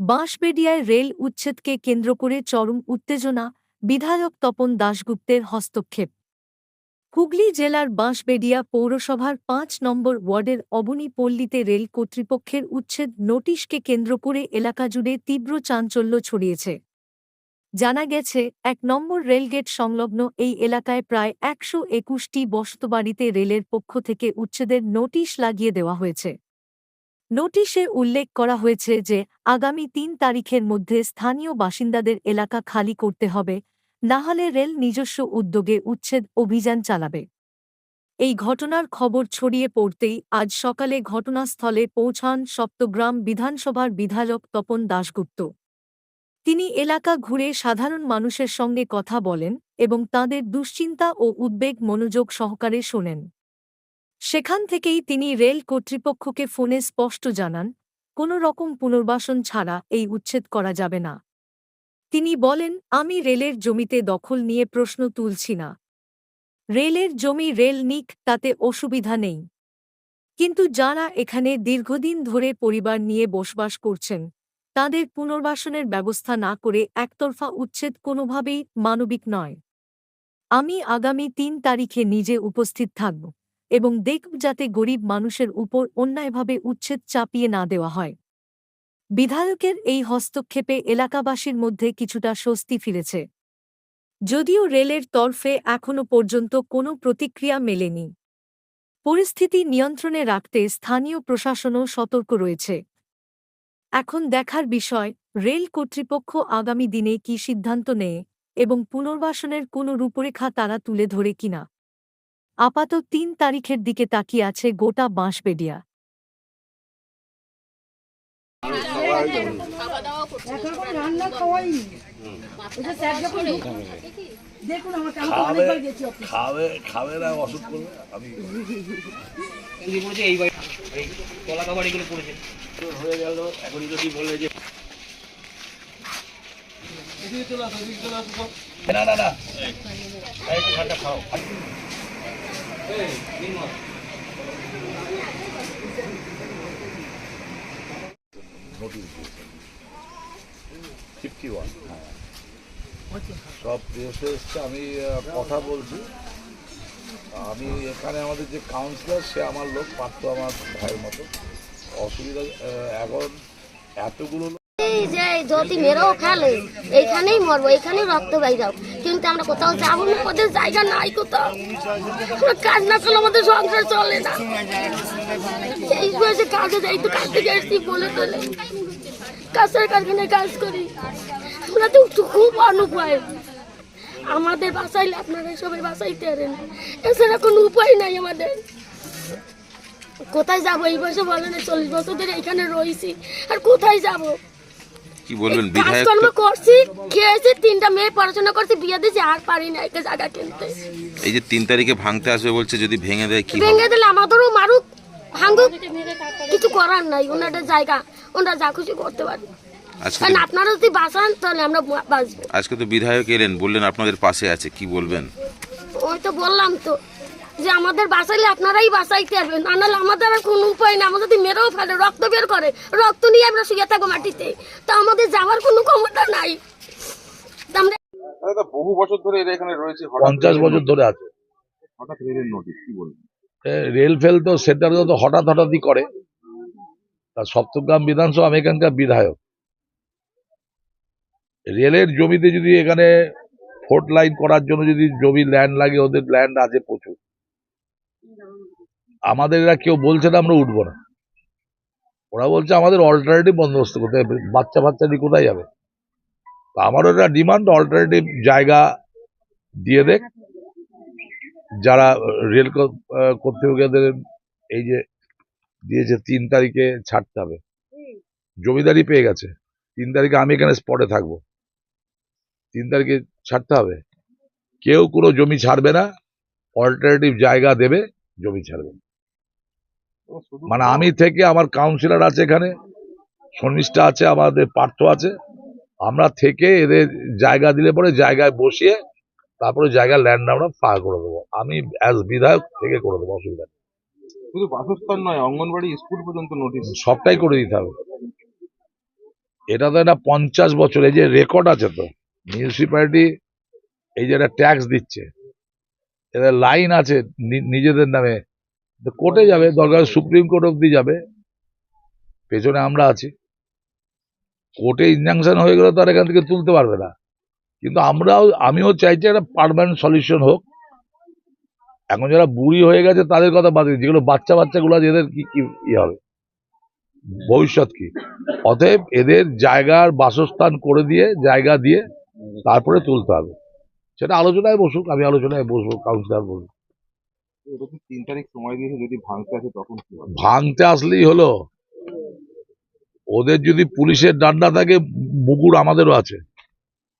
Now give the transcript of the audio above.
বাঁশবেড়িয়ায় rail উচ্ছেদকে কেন্দ্র করে চরম উত্তেজনা বিধায়ক তপন দাশগুপ্তের হস্তক্ষেপ। হুগলি জেলার বাঁশবেড়িয়া পৌরসভার পাঁচ নম্বর ওয়ার্ডের অবনী পল্লীতে রেল কর্তৃপক্ষের উচ্ছেদ নোটিশকে কেন্দ্র করে এলাকা জুড়ে তীব্র চাঞ্চল্য ছড়িয়েছে। জানা গেছে, এক নম্বর রেলগেট সংলগ্ন এই এলাকায় প্রায় একশো একুশটি বসতবাড়িতে রেলের পক্ষ থেকে উচ্ছেদের নোটিশ লাগিয়ে দেওয়া হয়েছে। নোটিশে উল্লেখ করা হয়েছে যে, আগামী তিন তারিখের মধ্যে স্থানীয় বাসিন্দাদের এলাকা খালি করতে হবে, না হলে রেল নিজস্ব উদ্যোগে উচ্ছেদ অভিযান চালাবে। এই ঘটনার খবর ছড়িয়ে পড়তেই আজ সকালে ঘটনাস্থলে পৌঁছান সপ্তগ্রাম বিধানসভার বিধায়ক তপন দাশগুপ্ত। তিনি এলাকা ঘুরে সাধারণ মানুষের সঙ্গে কথা বলেন এবং তাঁদের দুশ্চিন্তা ও উদ্বেগ মনোযোগ সহকারে শোনেন। সেখান থেকেই তিনি রেল কর্তৃপক্ষকে ফোনে স্পষ্ট জানান, কোনো রকম পুনর্বাসন ছাড়া এই উচ্ছেদ করা যাবে না। তিনি বলেন, আমি রেলের জমিতে দখল নিয়ে প্রশ্ন তুলছি না। রেলের জমি রেল নিক, তাতে অসুবিধা নেই। কিন্তু যারা এখানে দীর্ঘদিন ধরে পরিবার নিয়ে বসবাস করছেন, তাদের পুনর্বাসনের ব্যবস্থা না করে একতরফা উচ্ছেদ কোনোভাবেই মানবিক নয়। আমি আগামী তিন তারিখে নিজে উপস্থিত থাকব। এবং দেখব যাতে গরিব মানুষের উপর অন্যায়ভাবে উচ্ছেদ চাপিয়ে না দেওয়া হয়। বিধায়কের এই হস্তক্ষেপে এলাকাবাসীর মধ্যে কিছুটা স্বস্তি ফিরেছে। যদিও রেলের তরফে এখনও পর্যন্ত কোনো প্রতিক্রিয়া মেলেনি। পরিস্থিতি নিয়ন্ত্রণে রাখতে স্থানীয় প্রশাসনও সতর্ক রয়েছে। এখন দেখার বিষয়, রেল কর্তৃপক্ষ আগামী দিনে কি সিদ্ধান্ত নেয় এবং পুনর্বাসনের কোনো রূপরেখা তারা তুলে ধরে কিনা? আপাত তিন তারিখের দিকে তাকিয়ে আছে গোটা বাঁশবেডিয়া না হয়ে না না খাও ফিফটি ওয়ান হ্যাঁ। সব এসছে, আমি কথা বলছি। আমি এখানে আমাদের যে কাউন্সিলর সে আমার লোক পাত্র আমার ভাইয়ের মতো। অসুবিধা এখন এতগুলো এই যে যদি মেরেও ফেলে এইখানেই মরবো, এইখানেই রক্ত বাইরাও। কিন্তু আমরা কোথাও যাব না, আমাদের জায়গা নাই কোথাও। আমরা কাজ না করলে আমাদের সংসার চলে না। এই বয়সে কাজে যাই তো, কাজ থেকে এসছি বলে তোলে কাজের কারখানায় কাজ করি। আমরা তো খুব অনুপায়। আমাদের বাসাইলে আপনারা সবাই বাসাইতে পারেন এছাড়া কোনো উপায় নাই আমাদের। কোথায় যাব? এই বয়সে বলে না, চল্লিশ বছর ধরে এখানে রয়েছি। আর কোথায় যাব? কি বলবেন বিধায়ক কাজকর্ম তো- করছি খেয়েছি তিনটা মেয়ে পড়াশোনা করছি বিয়ে দিয়েছি আর পারি না একটা জায়গা কিনতে। এই যে তিন তারিখে ভাঙতে আসবে বলছে যদি ভেঙে দেয় কি ভেঙে দিলে আমাদেরও মারুক ভাঙুক কিছু করার নাই ওনাদের জায়গা ওনারা যা খুশি করতে পারে। আজকে কারণ আপনারা যদি বাঁচান তাহলে আমরা বাঁচবো। আজকে তো বিধায়ক এলেন বললেন আপনাদের পাশে আছে কি বলবেন? ওই তো বললাম তো যে আমাদের বাঁচাইলে আপনারাই বাঁচাইতে পারবেন না নাহলে আমাদের আর কোনো উপায় না আমাদের যদি মেরেও ফেলে রক্ত বের করে রক্ত নিয়ে আমরা শুয়ে থাকব মাটিতে তা আমাদের যাওয়ার কোনো ক্ষমতা নাই। আমরা বহু বছর ধরে এরা এখানে রয়েছে পঞ্চাশ বছর ধরে আছে। হঠাৎ রেলের নোটিশ কি বলবেন রেল ফেল তো সেটা তো হঠাৎ হঠাৎই করে। সপ্তগ্রাম বিধানসভা আমি এখানকার বিধায়ক। রেলের জমিতে যদি এখানে ফোর্ট লাইন করার জন্য যদি জমি ল্যান্ড লাগে ওদের ল্যান্ড আছে প্রচুর। আমাদের এরা কেউ বলছে না, আমরা উঠবো না। ওরা বলছে আমাদের অল্টারনেটিভ বন্দোবস্ত করতে হবে, বাচ্চা বাচ্চা নিয়ে কোথায় যাবে? তা আমারও একটা ডিমান্ড অল্টারনেটিভ জায়গা দিয়ে দেখ। যারা রেল কর্তৃপক্ষদের এই যে দিয়েছে, তিন তারিখে ছাড়তে হবে। জমিদারি পেয়ে গেছে। তিন তারিখে আমি এখানে স্পটে থাকব। তিন তারিখে ছাড়তে হবে। কেউ কোনো জমি ছাড়বে না অল্টারনেটিভ জায়গা দেবে, জমি ছাড়বে। শুধু মানে আমি থেকে আমার কাউন্সিলর আছে এখানে শর্মিষ্ঠা আছে আমাদের পার্থ আছে। আমরা থেকে এদের জায়গা দিলে পরে জায়গায় বসিয়ে তারপরে জায়গার ল্যান্ড আমরা ফাঁকা করে দেবো। আমি অ্যাজ বিধায়ক থেকে করে দেবো অসুবিধা নেই। শুধু বাসস্থান নয় অঙ্গনবাড়ি স্কুল পর্যন্ত নোটিশ সবটাই করে দিতে হবে। এটা তো একটা পঞ্চাশ বছর এই যে রেকর্ড আছে তো মিউনিসিপ্যালিটি এই যে একটা ট্যাক্স দিচ্ছে। এদের লাইন আছে নিজেদের নামে। কোর্টে যাবে, দরকার সুপ্রিম কোর্ট অব্দি যাবে। পেছনে আমরা আছি। কোর্টে ইনজাংশন হয়ে গেলে তো আর এখান থেকে তুলতে পারবে না। কিন্তু আমরাও, আমিও চাইছি একটা পার্মানেন্ট সলিউশন হোক। এখন যারা বুড়ি হয়ে গেছে, তাদের কথা বাদ যেগুলো বাচ্চা বাচ্চাগুলো আছে, এদের কি কি ইয়ে হবে? ভবিষ্যৎ কি? অতএব এদের জায়গার বাসস্থান করে দিয়ে, জায়গা দিয়ে তারপরে তুলতে হবে। সেটা আলোচনায় বসুক, আমি আলোচনায় বসবো কাউন্সিলর বসবো তিন তারিখ সময় যদি ভাঙতে তখন কি ভাঙতে আসলেই হলো। ওদের যদি পুলিশের ডান্ডা থাকে মুকুর আমাদেরও আছে।